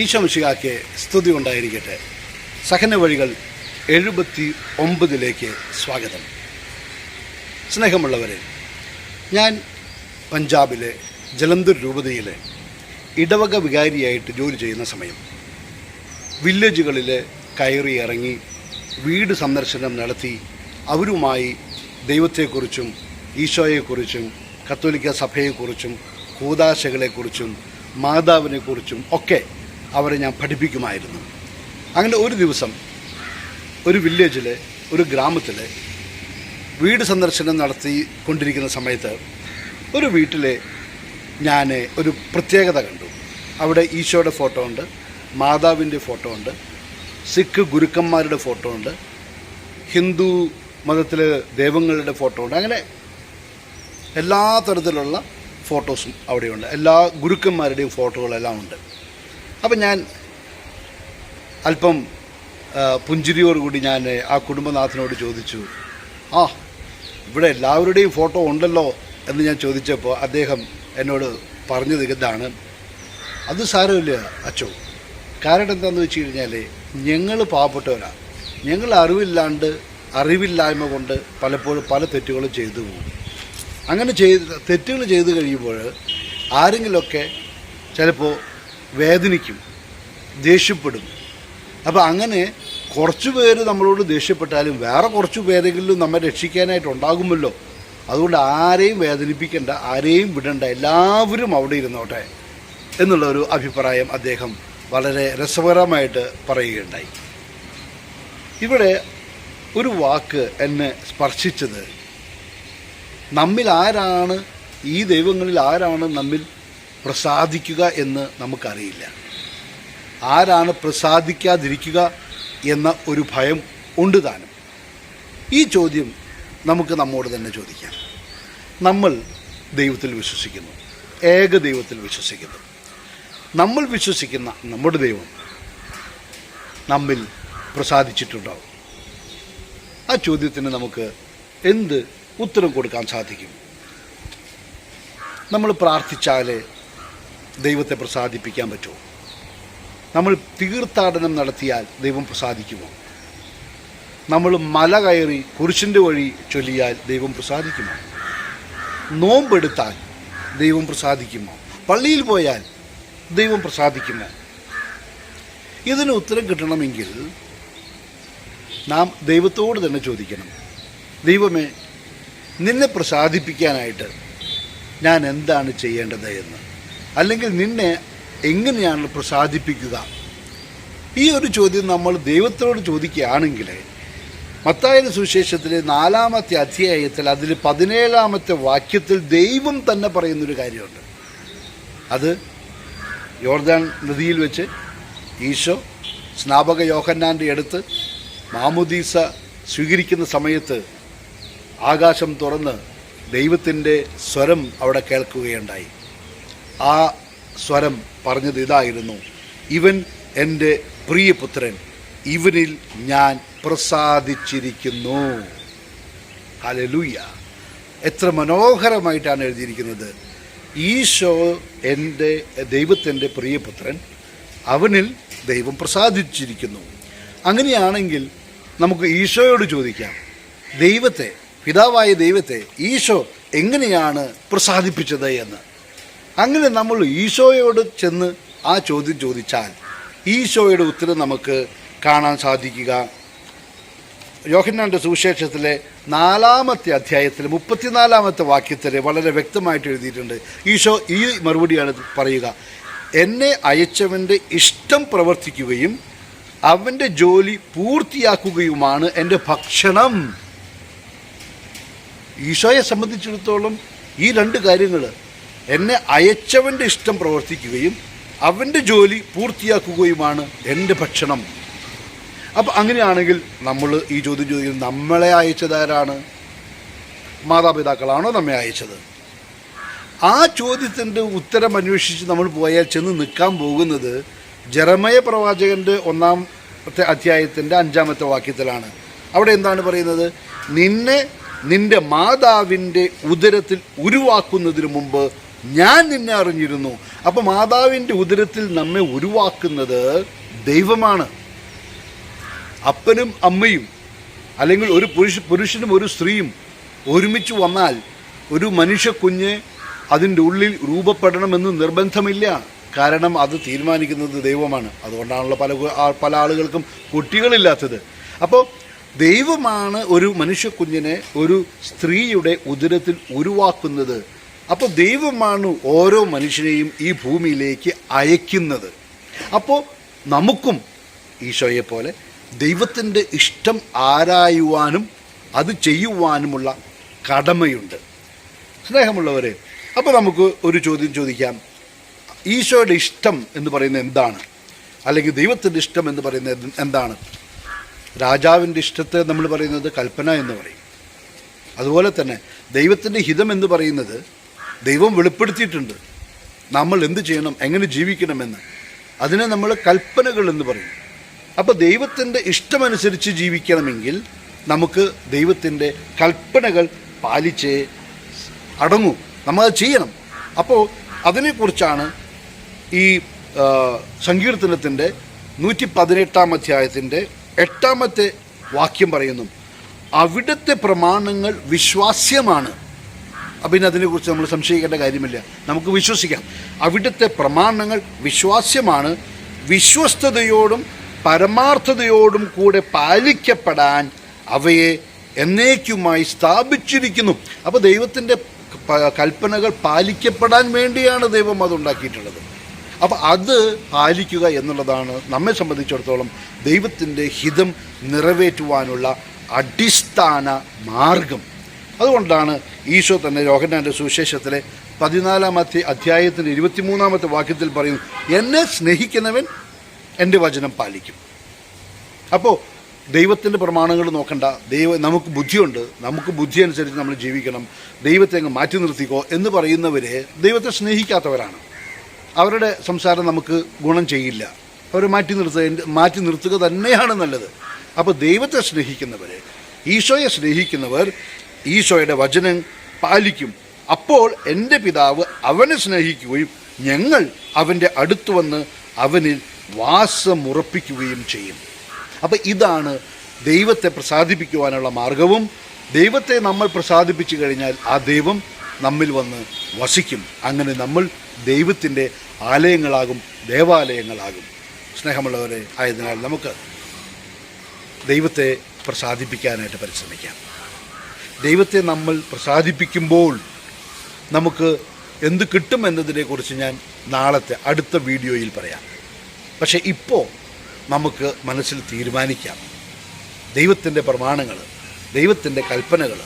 ഈശോമിഷികാക്ക് സ്തുതി ഉണ്ടായിരിക്കട്ടെ. സഹന വഴികൾ എഴുപത്തി ഒമ്പതിലേക്ക് സ്വാഗതം. സ്നേഹമുള്ളവരെ ഞാൻ പഞ്ചാബിലെ ജലന്ധർ രൂപതയിലെ ഇടവക വികാരിയായിട്ട് ജോലി ചെയ്യുന്ന സമയം. വില്ലേജുകളിൽ കയറി ഇറങ്ങി വീട് സന്ദർശനം നടത്തി അവരുമായി ദൈവത്തെക്കുറിച്ചും ഈശോയെക്കുറിച്ചും കത്തോലിക്ക സഭയെക്കുറിച്ചും കൂതാശകളെക്കുറിച്ചും മാതാവിനെക്കുറിച്ചും ഒക്കെ അവരെ ഞാൻ പഠിപ്പിക്കുമായിരുന്നു. അങ്ങനെ ഒരു ദിവസം ഒരു വില്ലേജിൽ ഒരു ഗ്രാമത്തിൽ വീട് സന്ദർശനം നടത്തി കൊണ്ടിരിക്കുന്ന സമയത്ത് ഒരു വീട്ടിൽ ഞാൻ ഒരു പ്രത്യേകത കണ്ടു. അവിടെ ഈശോയുടെ ഫോട്ടോ ഉണ്ട് മാതാവിന്റെ ഫോട്ടോ ഉണ്ട് സിഖ് ഗുരുക്കന്മാരുടെ ഫോട്ടോ ഉണ്ട് ഹിന്ദു മതത്തിലെ ദൈവങ്ങളുടെ ഫോട്ടോ ഉണ്ട്. അങ്ങനെ എല്ലാ തരത്തിലുള്ള ഫോട്ടോസും അവിടെയുണ്ട്. എല്ലാ ഗുരുക്കന്മാരുടെയും ഫോട്ടോകളെല്ലാം ഉണ്ട്. അപ്പം ഞാൻ അല്പം പുഞ്ചിരിയോടുകൂടി ഞാൻ ആ കുടുംബനാഥനോട് ചോദിച്ചു ആ ഇവിടെ എല്ലാവരുടെയും ഫോട്ടോ ഉണ്ടല്ലോ? എന്ന് ഞാൻ ചോദിച്ചപ്പോൾ അദ്ദേഹം എന്നോട് പറഞ്ഞത് ഇതാണ്. അത് സാരമില്ല അച്ചോ. കാരണം എന്താണെന്ന് വെച്ച് കഴിഞ്ഞാൽ ഞങ്ങൾ പാവപ്പെട്ടവരാണ് ഞങ്ങൾ അറിവില്ലാണ്ട് അറിവില്ലായ്മ കൊണ്ട് പലപ്പോഴും പല തെറ്റുകളും ചെയ്തു പോകും. അങ്ങനെ ചെയ്ത് തെറ്റുകൾ ചെയ്തു കഴിയുമ്പോൾ ആരെങ്കിലുമൊക്കെ ചിലപ്പോൾ വേദനിക്കും ദേഷ്യപ്പെടും. അപ്പോൾ അങ്ങനെ കുറച്ച് പേര് നമ്മളോട് ദേഷ്യപ്പെട്ടാലും വേറെ കുറച്ച് പേരെങ്കിലും നമ്മെ രക്ഷിക്കാനായിട്ട് ഉണ്ടാകുമല്ലോ. അതുകൊണ്ട് ആരെയും വേദനിപ്പിക്കേണ്ട ആരെയും വിടണ്ട എല്ലാവരും അവിടെ ഇരുന്നോട്ടെ എന്നുള്ള ഒരു അഭിപ്രായം അദ്ദേഹം വളരെ രസകരമായിട്ട് പറയുകയുണ്ടായി. ഇവിടെ ഒരു വാക്ക് എന്നെ സ്പർശിച്ചത് നമ്മിൽ ആരാണ്? ഈ ദൈവങ്ങളിൽ ആരാണ് നമ്മിൽ പ്രസാദിക്കുക എന്ന് നമുക്കറിയില്ല. ആരാണ് പ്രസാദിക്കാതിരിക്കുക എന്ന ഒരു ഭയം ഉണ്ട് താനും. ഈ ചോദ്യം നമുക്ക് നമ്മോട് തന്നെ ചോദിക്കാം. നമ്മൾ ദൈവത്തിൽ വിശ്വസിക്കുന്നു. ഏക ദൈവത്തിൽ വിശ്വസിക്കുന്നു. നമ്മൾ വിശ്വസിക്കുന്ന നമ്മുടെ ദൈവം നമ്മിൽ പ്രസാദിച്ചിട്ടുണ്ടാവും. ആ ചോദ്യത്തിന് നമുക്ക് എന്ത് ഉത്തരം കൊടുക്കാൻ സാധിക്കും? നമ്മൾ പ്രാർത്ഥിച്ചാൽ ദൈവത്തെ പ്രസാദിപ്പിക്കാൻ പറ്റുമോ? നമ്മൾ തീർത്ഥാടനം നടത്തിയാൽ ദൈവം പ്രസാദിക്കുമോ? നമ്മൾ മല കയറി കുരിശിന്റെ വഴി ചൊല്ലിയാൽ ദൈവം പ്രസാദിക്കുമോ? നോമ്പെടുത്താൽ ദൈവം പ്രസാദിക്കുമോ? പള്ളിയിൽ പോയാൽ ദൈവം പ്രസാദിക്കുമോ? ഇതിന് ഉത്തരം കിട്ടണമെങ്കിൽ നാം ദൈവത്തോട് തന്നെ ചോദിക്കണം. ദൈവമേ നിന്നെ പ്രസാദിപ്പിക്കാനായിട്ട് ഞാൻ എന്താണ് ചെയ്യേണ്ടത് എന്ന്? അല്ലെങ്കിൽ നിന്നെ എങ്ങനെയാണ് പ്രസാദിപ്പിക്കുക? ഈ ഒരു ചോദ്യം നമ്മൾ ദൈവത്തോട് ചോദിക്കുകയാണെങ്കിൽ മത്തായ സുവിശേഷത്തിലെ നാലാമത്തെ അധ്യായത്തിൽ അതിൽ പതിനേഴാമത്തെ വാക്യത്തിൽ ദൈവം തന്നെ പറയുന്നൊരു കാര്യമുണ്ട്. അത് യോർദാൻ നദിയിൽ വെച്ച് ഈശോ സ്നാപക യോഹന്നാന്റെ അടുത്ത് മാമുദീസ സ്വീകരിക്കുന്ന സമയത്ത് ആകാശം തുറന്ന് ദൈവത്തിന്റെ സ്വരം അവിടെ കേൾക്കുകയുണ്ടായി. ആ സ്വരം പറഞ്ഞത് ഇതായിരുന്നു. ഇവൻ എന്റെ പ്രിയപുത്രൻ. ഇവനിൽ ഞാൻ പ്രസാദിച്ചിരിക്കുന്നു. ഹലലൂയ എത്ര മനോഹരമായിട്ടാണ് എഴുതിയിരിക്കുന്നത്. ഈശോ എന്റെ ദൈവത്തിന്റെ പ്രിയപുത്രൻ. അവനിൽ ദൈവം പ്രസാദിച്ചിരിക്കുന്നു. അങ്ങനെയാണെങ്കിൽ നമുക്ക് ഈശോയോട് ചോദിക്കാം. ദൈവത്തെ പിതാവായ ദൈവത്തെ ഈശോ എങ്ങനെയാണ് പ്രസാദിപ്പിച്ചത് എന്ന്? അങ്ങനെ നമ്മൾ ഈശോയോട് ചെന്ന് ആ ചോദ്യം ചോദിച്ചാൽ ഈശോയുടെ ഉത്തരം നമുക്ക് കാണാൻ സാധിക്കുക. യോഹന്നാന്റെ സുവിശേഷത്തിലെ നാലാമത്തെ അധ്യായത്തിൽ മുപ്പത്തിനാലാമത്തെ വാക്യത്തിൽ വളരെ വ്യക്തമായിട്ട് എഴുതിയിട്ടുണ്ട്. ഈശോ ഈ മറുപടിയാണ് പറയുക എന്നെ അയച്ചവന്റെ ഇഷ്ടം പ്രവർത്തിക്കുകയും അവന്റെ ജോലി പൂർത്തിയാക്കുകയുമാണ് എന്റെ ഭക്ഷണം. ഈശോയെ സംബന്ധിച്ചിടത്തോളം ഈ രണ്ട് കാര്യങ്ങൾ എന്നെ അയച്ചവന്റെ ഇഷ്ടം പ്രവർത്തിക്കുകയും അവന്റെ ജോലി പൂർത്തിയാക്കുകയുമാണ് എന്റെ ഭക്ഷണം. അപ്പം അങ്ങനെയാണെങ്കിൽ നമ്മൾ ഈ ചോദ്യം ചോദിക്കുന്നത് നമ്മളെ അയച്ചതാരാണ് മാതാപിതാക്കളാണോ നമ്മെ അയച്ചത്? ആ ചോദ്യത്തിന്റെ ഉത്തരം അന്വേഷിച്ച് നമ്മൾ പോയാൽ ചെന്ന് നിൽക്കാൻ പോകുന്നത് ജറമയ പ്രവാചകന്റെ ഒന്നാമത്തെ അധ്യായത്തിന്റെ അഞ്ചാമത്തെ വാക്യത്തിലാണ്. അവിടെ എന്താണ് പറയുന്നത്? നിന്നെ നിന്റെ മാതാവിന്റെ ഉദരത്തിൽ ഉരുവാക്കുന്നതിന് മുമ്പ് ഞാൻ നിന്നെ അറിഞ്ഞിരുന്നു. അപ്പൊ മാതാവിന്റെ ഉദരത്തിൽ നമ്മെ ഉരുവാക്കുന്നത് ദൈവമാണ്. അപ്പനും അമ്മയും അല്ലെങ്കിൽ ഒരു പുരുഷ പുരുഷനും ഒരു സ്ത്രീയും ഒരുമിച്ച് വന്നാൽ ഒരു മനുഷ്യ കുഞ്ഞ് അതിന്റെ ഉള്ളിൽ രൂപപ്പെടണമെന്ന് നിർബന്ധമില്ല. കാരണം അത് തീരുമാനിക്കുന്നത് ദൈവമാണ്. അതുകൊണ്ടാണല്ലോ പല പല ആളുകൾക്കും കുട്ടികളില്ലാത്തത്. അപ്പോൾ ദൈവമാണ് ഒരു മനുഷ്യ കുഞ്ഞിനെ ഒരു സ്ത്രീയുടെ ഉദരത്തിൽ ഉരുവാക്കുന്നത്. അപ്പോൾ ദൈവമാണ് ഓരോ മനുഷ്യനെയും ഈ ഭൂമിയിലേക്ക് അയക്കുന്നത്. അപ്പോൾ നമുക്കും ഈശോയെ പോലെ ദൈവത്തിന്റെ ഇഷ്ടം ആരായുവാനും അത് ചെയ്യുവാനുമുള്ള കടമയുണ്ട്. സ്നേഹമുള്ളവരെ അപ്പോൾ നമുക്ക് ഒരു ചോദ്യം ചോദിക്കാം. ഈശോയുടെ ഇഷ്ടം എന്ന് പറയുന്നത് എന്താണ്? അല്ലെങ്കിൽ ദൈവത്തിന്റെ ഇഷ്ടം എന്ന് പറയുന്നത് എന്താണ്? രാജാവിന്റെ ഇഷ്ടത്തെ നമ്മൾ പറയുന്നത് കൽപ്പന എന്ന് പറയും. അതുപോലെ തന്നെ ദൈവത്തിന്റെ ഹിതം എന്ന് പറയുന്നത് ദൈവം വെളിപ്പെടുത്തിയിട്ടുണ്ട്. നമ്മൾ എന്ത് ചെയ്യണം എങ്ങനെ ജീവിക്കണമെന്ന്. അതിനെ നമ്മൾ കൽപ്പനകൾ എന്ന് പറയും. അപ്പോൾ ദൈവത്തിന്റെ ഇഷ്ടമനുസരിച്ച് ജീവിക്കണമെങ്കിൽ നമുക്ക് ദൈവത്തിന്റെ കൽപ്പനകൾ പാലിച്ചേ അടങ്ങൂ. നമ്മളത് ചെയ്യണം. അപ്പോൾ അതിനെക്കുറിച്ചാണ് ഈ സങ്കീർത്തനത്തിന്റെ നൂറ്റി പതിനെട്ടാം അധ്യായത്തിന്റെ എട്ടാമത്തെ വാക്യം പറയുന്നു. അവിടുത്തെ പ്രമാണങ്ങൾ വിശ്വാസ്യമാണ്. പിന്നെ അതിനെക്കുറിച്ച് നമ്മൾ സംശയിക്കേണ്ട കാര്യമില്ല. നമുക്ക് വിശ്വസിക്കാം. അവിടുത്തെ പ്രമാണങ്ങൾ വിശ്വാസ്യമാണ്. വിശ്വസ്തയോടും പരമാർത്ഥതയോടും കൂടെ പാലിക്കപ്പെടാൻ അവയെ എന്നേക്കുമായി സ്ഥാപിച്ചിരിക്കുന്നു. അപ്പോൾ ദൈവത്തിന്റെ കൽപ്പനകൾ പാലിക്കപ്പെടാൻ വേണ്ടിയാണ് ദൈവം അതുണ്ടാക്കിയിട്ടുള്ളത്. അപ്പോൾ അത് പാലിക്കുക എന്നുള്ളതാണ് നമ്മെ സംബന്ധിച്ചിടത്തോളം ദൈവത്തിന്റെ ഹിതം നിറവേറ്റുവാനുള്ള അടിസ്ഥാന മാർഗം. അതുകൊണ്ടാണ് ഈശോ തന്നെ യോഹന്നാന്റെ സുവിശേഷത്തിലെ പതിനാലാമത്തെ അധ്യായത്തിന്റെ ഇരുപത്തിമൂന്നാമത്തെ വാക്യത്തിൽ പറയുന്നു എന്നെ സ്നേഹിക്കുന്നവൻ എന്റെ വചനം പാലിക്കും. അപ്പോൾ ദൈവത്തിന്റെ പ്രമാണങ്ങൾ നോക്കണ്ട. ദൈവ നമുക്ക് ബുദ്ധിയുണ്ട്. നമുക്ക് ബുദ്ധി അനുസരിച്ച് നമ്മൾ ജീവിക്കണം. ദൈവത്തെ അങ്ങ് മാറ്റി നിർത്തിക്കോ എന്ന് പറയുന്നവരെ ദൈവത്തെ സ്നേഹിക്കാത്തവരാണ്. അവരുടെ സംസാരം നമുക്ക് ഗുണം ചെയ്യില്ല. അവരെ മാറ്റി നിർത്തുക മാറ്റി നിർത്തുക തന്നെയാണ് നല്ലത്. അപ്പോൾ ദൈവത്തെ സ്നേഹിക്കുന്നവർ ഈശോയെ സ്നേഹിക്കുന്നവർ ഈശോയുടെ വചനം പാലിക്കും. അപ്പോൾ എന്റെ പിതാവ് അവനെ സ്നേഹിക്കുകയും ഞങ്ങൾ അവന്റെ അടുത്ത് വന്ന് അവനിൽ വാസമുറപ്പിക്കുകയും ചെയ്യും. അപ്പോൾ ഇതാണ് ദൈവത്തെ പ്രസാദിപ്പിക്കുവാനുള്ള മാർഗവും. ദൈവത്തെ നമ്മൾ പ്രസാദിപ്പിച്ചു കഴിഞ്ഞാൽ ആ ദൈവം നമ്മിൽ വന്ന് വസിക്കും. അങ്ങനെ നമ്മൾ ദൈവത്തിന്റെ ആലയങ്ങളാകും ദേവാലയങ്ങളാകും. സ്നേഹമുള്ളവരെ ആയതിനാൽ നമുക്ക് ദൈവത്തെ പ്രസാദിപ്പിക്കാനായിട്ട് പരിശ്രമിക്കാം. ദൈവത്തെ നമ്മൾ പ്രസാദിപ്പിക്കുമ്പോൾ നമുക്ക് എന്ത് കിട്ടും എന്നതിനെക്കുറിച്ച് ഞാൻ നാളത്തെ അടുത്ത വീഡിയോയിൽ പറയാം. പക്ഷേ ഇപ്പോൾ നമുക്ക് മനസ്സിൽ തീരുമാനിക്കാം. ദൈവത്തിന്റെ പ്രമാണങ്ങൾ ദൈവത്തിന്റെ കൽപ്പനകൾ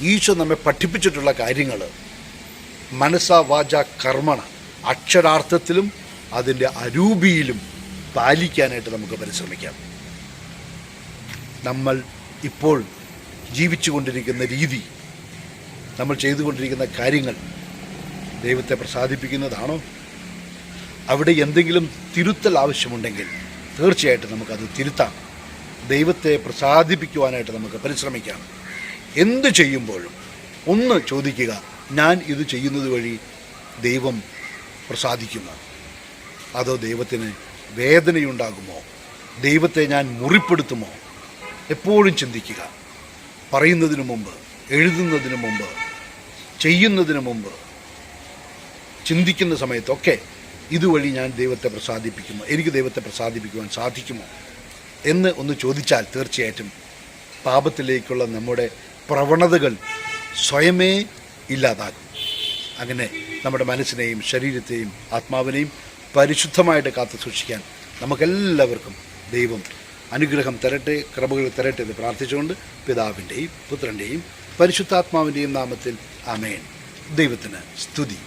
ഈശോ നമ്മെ പഠിപ്പിച്ചിട്ടുള്ള കാര്യങ്ങൾ മനസ്സ വാച കർമ്മണ അക്ഷരാർത്ഥത്തിലും അതിന്റെ അരൂപിയിലും പാലിക്കാനായിട്ട് നമുക്ക് പരിശ്രമിക്കാം. നമ്മൾ ഇപ്പോൾ ജീവിച്ചു കൊണ്ടിരിക്കുന്ന രീതി നമ്മൾ ചെയ്തുകൊണ്ടിരിക്കുന്ന കാര്യങ്ങൾ ദൈവത്തെ പ്രസാദിപ്പിക്കുന്നതാണോ? അവിടെ എന്തെങ്കിലും തിരുത്തൽ ആവശ്യമുണ്ടെങ്കിൽ തീർച്ചയായിട്ടും നമുക്കത് തിരുത്താം. ദൈവത്തെ പ്രസാദിപ്പിക്കുവാനായിട്ട് നമുക്ക് പരിശ്രമിക്കാം. എന്ത് ചെയ്യുമ്പോഴും ഒന്ന് ചോദിക്കുക ഞാൻ ഇത് ചെയ്യുന്നത് വഴി ദൈവം പ്രസാദിക്കുമോ? അതോ ദൈവത്തിന് വേദനയുണ്ടാകുമോ? ദൈവത്തെ ഞാൻ മുറിപ്പെടുത്തുമോ? എപ്പോഴും ചിന്തിക്കുക. പറയുന്നതിന് മുമ്പ് എഴുതുന്നതിന് മുമ്പ് ചെയ്യുന്നതിന് മുമ്പ് ചിന്തിക്കുന്ന സമയത്തൊക്കെ ഇതുവഴി ഞാൻ ദൈവത്തെ പ്രസാദിപ്പിക്കുമോ എനിക്ക് ദൈവത്തെ പ്രസാദിപ്പിക്കുവാൻ സാധിക്കുമോ എന്ന് ഒന്ന് ചോദിച്ചാൽ തീർച്ചയായിട്ടും പാപത്തിലേക്കുള്ള നമ്മുടെ പ്രവണതകൾ സ്വയമേ ഇല്ലാതാകും. അങ്ങനെ നമ്മുടെ മനസ്സിനെയും ശരീരത്തെയും ആത്മാവിനെയും പരിശുദ്ധമായിട്ട് കാത്തു സൂക്ഷിക്കാൻ നമുക്കെല്ലാവർക്കും ദൈവം അനുഗ്രഹം തരട്ടെ കൃപകൾ തരട്ടെ എന്ന് പ്രാർത്ഥിച്ചുകൊണ്ട് പിതാവിന്റെയും പുത്രന്റെയും പരിശുദ്ധാത്മാവിന്റെയും നാമത്തിൽ അമേൻ ദൈവത്തിന് സ്തുതി.